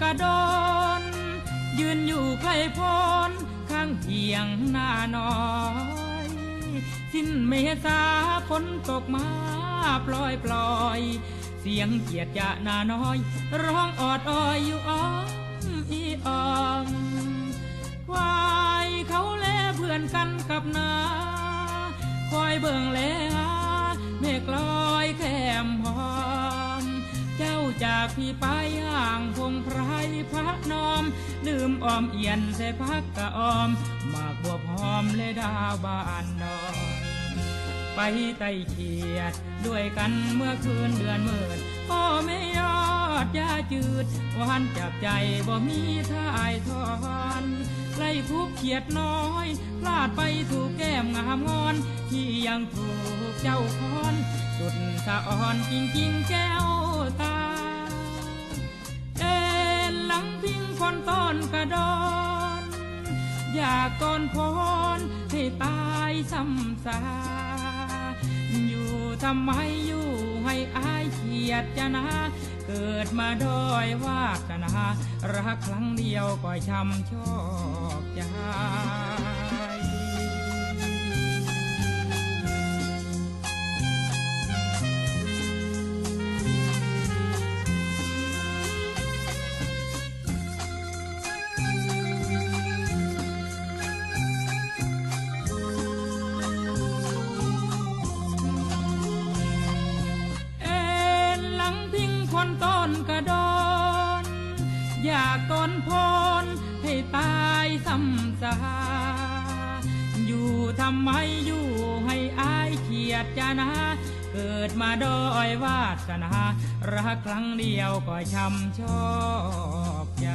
กระดอนยืนอยู่ใกล้พ้นข้างเทียงหน้าน้อย สิ้นเมษาฝนตกมาปล่อยปล่อย เสียงเกียดจะหน้าน้อย ร้องออดอ้อยอยู่อ้อมอีอ้อมควายเขาแลเพื่อนกันกับนาคอยเบิ่งแล พี่ไปห่างพงไพรพระนอมลืมออมเอียนใส่พักกะออม มากบัวพร้อมและดาวบานดอนไปไต่เขียด ด้วยกันเมื่อคืนเดือนมืดพ่อไม่ยอดยาจืดวานจับใจบ่มีท่ายทอนไล่คุกเขียดน้อยพลาดไปถูกแก้มงามงอน ที่ยังถูกเจ้าคอน สุดสะอ่อนจริงๆแก้วตา อยากก่อนพรให้ตายซ้ำซาอยู่ทำไมอยู่ให้อายเขียดจะนะ เกิดมาด้อยวาสนารักครั้งเดียวก็ช้ำชอ ต้นกระดอนอยากต้นพรให้ตายซ้ำซาอยู่ทำไมอยู่ให้อายเขียดจะนะ เกิดมาด้อยวาสนารักครั้งเดียวก็ช้ำชอบใจ